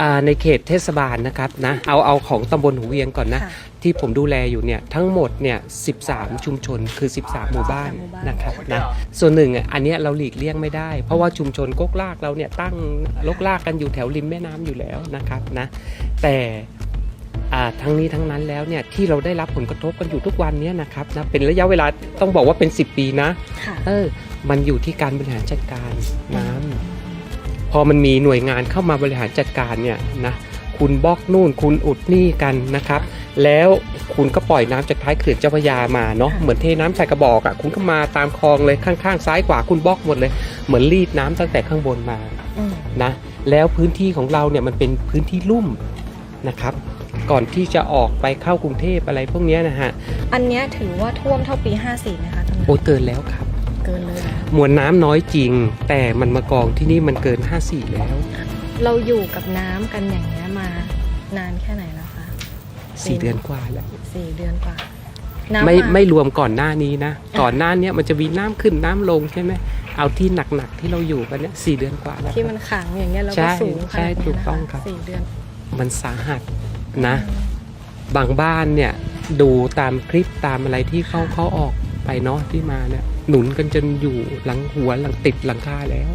อ่าในเขตเทศบาลนะครับนะเอาเอาของตำบลหูเวียงก่อนนะค่ะที่ผมดูแลอยู่เนี่ยทั้งหมดเนี่ย 13 ชุมชนคือ 13 หมู่บ้านหมู่บ้านนะครับนะส่วนหนึ่งอะอันเนี้ยเราหลีกเลี่ยงไม่ได้ เพราะว่าชุมชนกกลากเราเนี่ยตั้งลกลากกันอยู่แถวริมแม่น้ำอยู่แล้วนะครับนะแต่อ่าทั้งนี้ทั้งนั้นแล้วเนี่ยที่เราได้รับผลกระทบกันอยู่ทุกวันเนี้นะครับนะเป็นระยะเวลาต้องบอกว่าเป็น 10 ปีนะค่ะเออมันอยู่ที่การบริหารจัดการน้ำพ อมันมีหน่วยงานเข้ามาบริหารจัดการเนี่ยนะคุณบล็อกนู่นคุณอุดนี่กันนะครับ แล้วคุณก็ปล่อยน้ำจากท้ายเขื่อนเจ้าพระยามาเนาะค่ะเหมือนเทน้ำใส่กระบอกอะ่ะคุณก็มาตามคลองเลยข้างๆซ้ายขวาคุณบล็อกหมดเลย เหมือนรีดน้ำตั้งแต่ข้างบนมาอืมนะแล้วพื้นที่ของเราเนี่ยมันเป็นพื้นที่ลุ่มนะครับ ก่อนที่จะออกไปเข้ากรุงเทพอะไรพวกเนี้ยนะฮะอันเนี้ยถือว่าท่วมเท่าปี 54ไหมคะตอนนั้นโอ้ยเกินแล้วครับ เกินเลยนะ มวลน้ำน้อยจริง แต่มันมากองที่นี่มันเกิน 54 แล้ว เราอยู่กับน้ำกันอย่างเงี้ยมานานแค่ไหนแล้วคะ4 เดือนกว่าแล้วสี่เดือนกว่าน้ำไม่าไม่รวมก่อนหน้านี้นะ ก่อนหน้าเนี้ยมันจะมีน้ำขึ้นน้ำลงใช่ไหมเอาที่หนักๆที่เราอยู่กันเนี่ยสเดือนกว่าแล้ว ที่มันขังอย่างเงี้ยแล้วใช่ก็สูงขใช่นาดเนี้ยถูกนะต้องคะครับสี่เดือน มันสาหัสนะ บางบ้านเนี่ยดูตามคลิปตามอะไรที่เขาเขาออกไปเนาะที่มาเนี่ย หนุนกันจนอยู่หลังหัวหลังติดหลังคาแล้ว